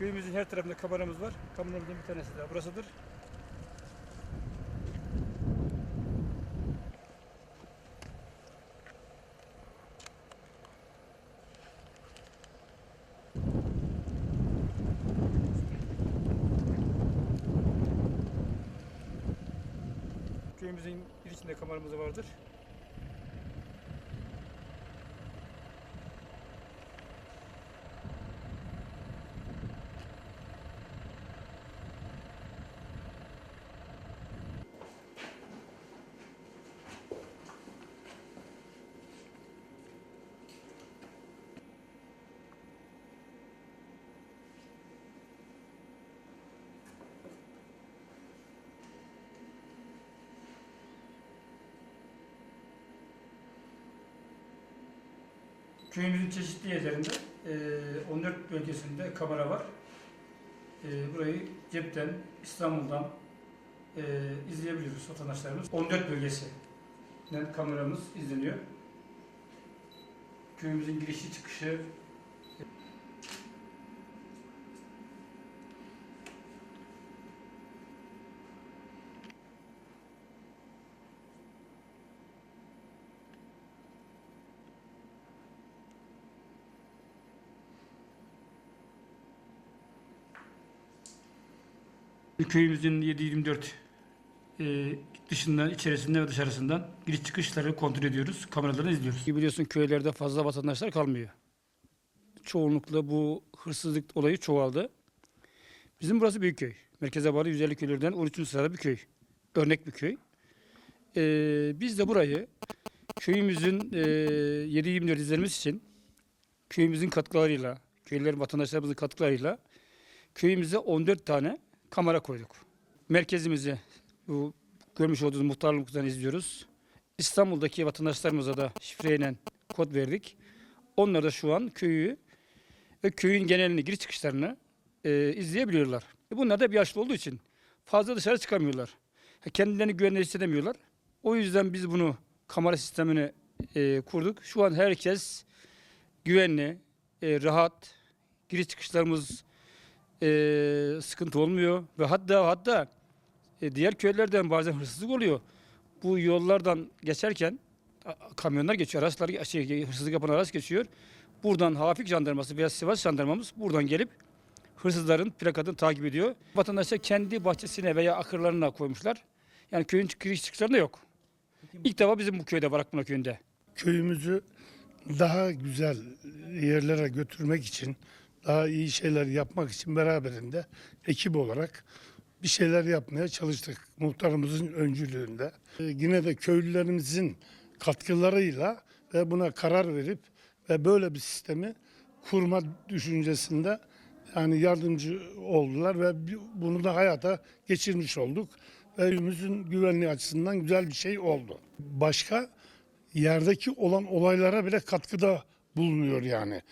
Köyümüzün her tarafında kameramız var. Kameramızın bir tanesi de burasıdır. Köyümüzün girişinde kameramız vardır. Köyümüzün çeşitli yerlerinde e, 14 bölgesinde kamera var. E, Burayı cepten, İstanbul'dan e, izleyebiliyoruz vatandaşlarımız. 14 bölgesinden kameramız izleniyor. Köyümüzün girişi çıkışı Köyümüzün 724 e, dışından, içerisinden ve dışarısından giriş çıkışları kontrol ediyoruz. Kameralardan izliyoruz. Biliyorsun köylerde fazla vatandaşlar kalmıyor. Çoğunlukla bu hırsızlık olayı çoğaldı. Bizim burası büyük köy. Merkeze bağlı 150 köylerden 13. sırada bir köy. Örnek bir köy. E, biz de burayı köyümüzün e, 724 izlerimiz için köyümüzün katkılarıyla, köylülerin vatandaşlarımızın katkılarıyla köyümüze 14 tane kamera koyduk. Merkezimizi bu görmüş olduğunuz muhtarlıktan izliyoruz. İstanbul'daki vatandaşlarımıza da şifreyle kod verdik. Onlar da şu an köyü ve köyün genelini, giriş çıkışlarını e, izleyebiliyorlar. E bunlar da bir yaşlı olduğu için fazla dışarı çıkamıyorlar. Kendilerini güvende hissedemiyorlar. O yüzden biz bunu kamera sistemini e, kurduk. Şu an herkes güvenli, e, rahat, giriş çıkışlarımız e, sıkıntı olmuyor ve hatta hatta e, diğer köylerden bazen hırsızlık oluyor. Bu yollardan geçerken kamyonlar geçiyor, araçlar şey, hırsızlık yapan araç geçiyor. Buradan Hafik jandarması veya Sivas jandarmamız buradan gelip hırsızların plakasını takip ediyor. Vatandaşlar kendi bahçesine veya akırlarına koymuşlar. Yani köyün giriş çıkışlarında yok. İlk defa bizim bu köyde var Akbuna köyünde. köyümüzü daha güzel yerlere götürmek için, daha iyi şeyler yapmak için beraberinde ekip olarak bir şeyler yapmaya çalıştık muhtarımızın öncülüğünde. Ee, Yine de köylülerimizin katkılarıyla ve buna karar verip ve böyle bir sistemi kurma düşüncesinde yani yardımcı oldular ve bunu da hayata geçirmiş olduk. Ve köyümüzün güvenliği açısından güzel bir şey oldu. Başka yerdeki olan olaylara bile katkıda bulunuyor yani.